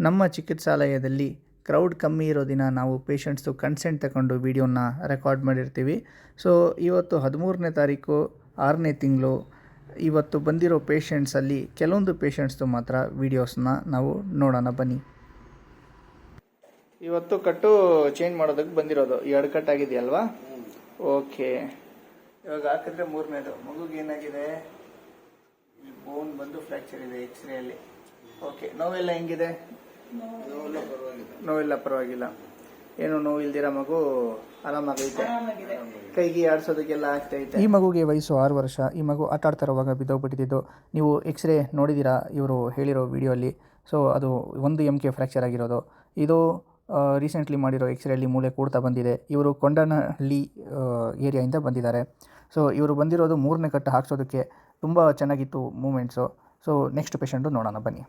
ನಮ್ಮ ಚಿಕಿತ್ಸಾಲಯದಲ್ಲಿ ಕ್ರೌಡ್ ಕಮ್ಮಿ ಇರೋ ದಿನ ನಾವು ಪೇಷಂಟ್ಸ್ದು ಕನ್ಸೆಂಟ್ ತಗೊಂಡು ವೀಡಿಯೋನ ರೆಕಾರ್ಡ್ ಮಾಡಿರ್ತೀವಿ. ಸೊ, ಇವತ್ತು ಹದಿಮೂರನೇ ತಾರೀಕು, ಆರನೇ ತಿಂಗಳು, ಇವತ್ತು ಬಂದಿರೋ ಪೇಷಂಟ್ಸಲ್ಲಿ ಕೆಲವೊಂದು ಪೇಷಂಟ್ಸ್ದು ಮಾತ್ರ ವೀಡಿಯೋಸ್ನ ನಾವು ನೋಡೋಣ, ಬನ್ನಿ. ಇವತ್ತು ಕಟ್ಟು ಚೇಂಜ್ ಮಾಡೋದಕ್ಕೆ ಬಂದಿರೋದು. ಎರಡು ಕಟ್ ಆಗಿದೆಯಲ್ವಾ ಓಕೆ. ಇವಾಗ ಹಾಕಿದ್ರೆ ಮೂರನೇದು. ಮಗುಗೆ ಏನಾಗಿದೆ? ಬೋನ್ ಬಂದು ಫ್ರ್ಯಾಕ್ಚರ್ ಇದೆ ಎಕ್ಸ್ರೇ ಅಲ್ಲಿ. ಓಕೆ ನೋವೆಲ್ಲ ಹೆಂಗಿದೆ? ನೋವೆಲ್ಲ ಪರವಾಗಿಲ್ಲ. ಏನು ನೋವು ಇಲ್ದಿರ ಮಗು? ಆರಾಮಾಗೈತೆ? ಕೈಗೆ ಆಡ್ಸೋದಕ್ಕೆಲ್ಲ ಆಗ್ತೈತೆ ಈ ಮಗುಗೆ ವಯಸ್ಸು ಆರು ವರ್ಷ. ಈ ಮಗು ಆಟ ಆಡ್ತಾ ಇರುವಾಗ ಬಿದ್ದೋಗ್ಬಿಟ್ಟಿದ್ದು. ನೀವು ಎಕ್ಸ್ರೇ ನೋಡಿದ್ದೀರಾ ಇವರು ಹೇಳಿರೋ ವಿಡಿಯೋಲಿ ಸೊ ಅದು ಒಂದು ಎಂ ಕೆ ಫ್ರ್ಯಾಕ್ಚರ್ ಆಗಿರೋದು. ಇದು ರೀಸೆಂಟ್ಲಿ ಮಾಡಿರೋ ಅಲ್ಲಿ ಮೂಳೆ ಕೂಡ್ತಾ ಬಂದಿದೆ. ಇವರು ಕೊಂಡನಹಳ್ಳಿ ಏರಿಯಾಯಿಂದ ಬಂದಿದ್ದಾರೆ. ಸೊ ಇವರು ಬಂದಿರೋದು ಮೂರನೇ ಕಟ್ಟು ಹಾಕ್ಸೋದಕ್ಕೆ ತುಂಬ ಚೆನ್ನಾಗಿತ್ತು ಮೂಮೆಂಟ್ಸು ಸೊ ನೆಕ್ಸ್ಟ್ ಪೇಷಂಟು ನೋಡೋಣ ಬನ್ನಿ.